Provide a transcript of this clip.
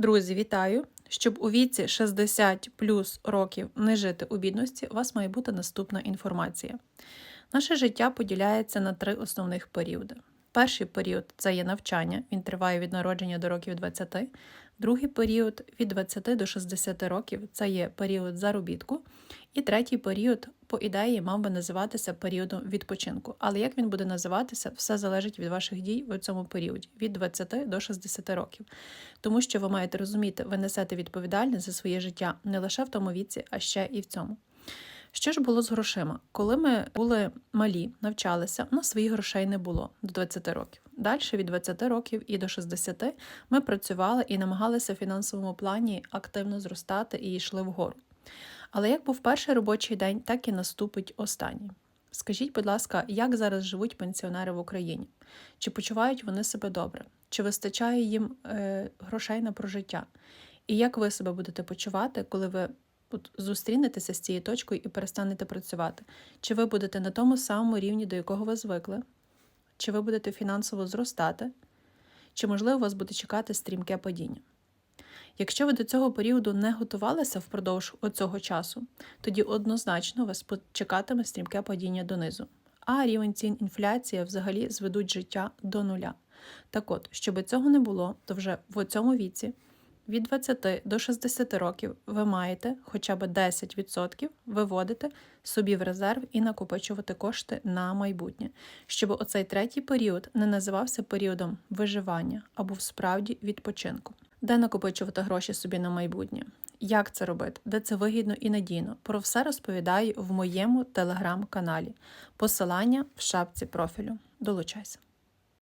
Друзі, вітаю! Щоб у віці 60 плюс років не жити у бідності, у вас має бути наступна інформація. Наше життя поділяється на три основних періоди. Перший період це є навчання, він триває від народження до років 20. Другий період від 20 до 60 років це є період заробітку. І третій період, по ідеї, мав би називатися періодом відпочинку. Але як він буде називатися, все залежить від ваших дій в цьому періоді від 20 до 60 років. Тому що ви маєте розуміти, ви несете відповідальність за своє життя не лише в тому віці, а ще і в цьому. Що ж було з грошима? Коли ми були малі, навчалися, у нас своїх грошей не було до 20 років. Далі від 20 років і до 60 ми працювали і намагалися в фінансовому плані активно зростати і йшли вгору. Але як був перший робочий день, так і наступить останній. Скажіть, будь ласка, як зараз живуть пенсіонери в Україні? Чи почувають вони себе добре? Чи вистачає їм е, грошей на прожиття? І як ви себе будете почувати, коли ви зустрінетеся з цією точкою і перестанете працювати? Чи ви будете на тому самому рівні, до якого ви звикли? Чи ви будете фінансово зростати? Чи, можливо, вас буде чекати стрімке падіння? Якщо ви до цього періоду не готувалися впродовж оцього часу, тоді однозначно вас чекатиме стрімке падіння донизу. А рівень цін інфляція взагалі зведуть життя до нуля. Так от, щоб цього не було, то вже в цьому віці від 20 до 60 років ви маєте хоча б 10% виводити собі в резерв і накопичувати кошти на майбутнє, щоб оцей третій період не називався періодом виживання або справді відпочинку. Де накопичувати гроші собі на майбутнє? Як це робити? Де це вигідно і надійно? Про все розповідаю в моєму телеграм-каналі. Посилання в шапці профілю. Долучайся.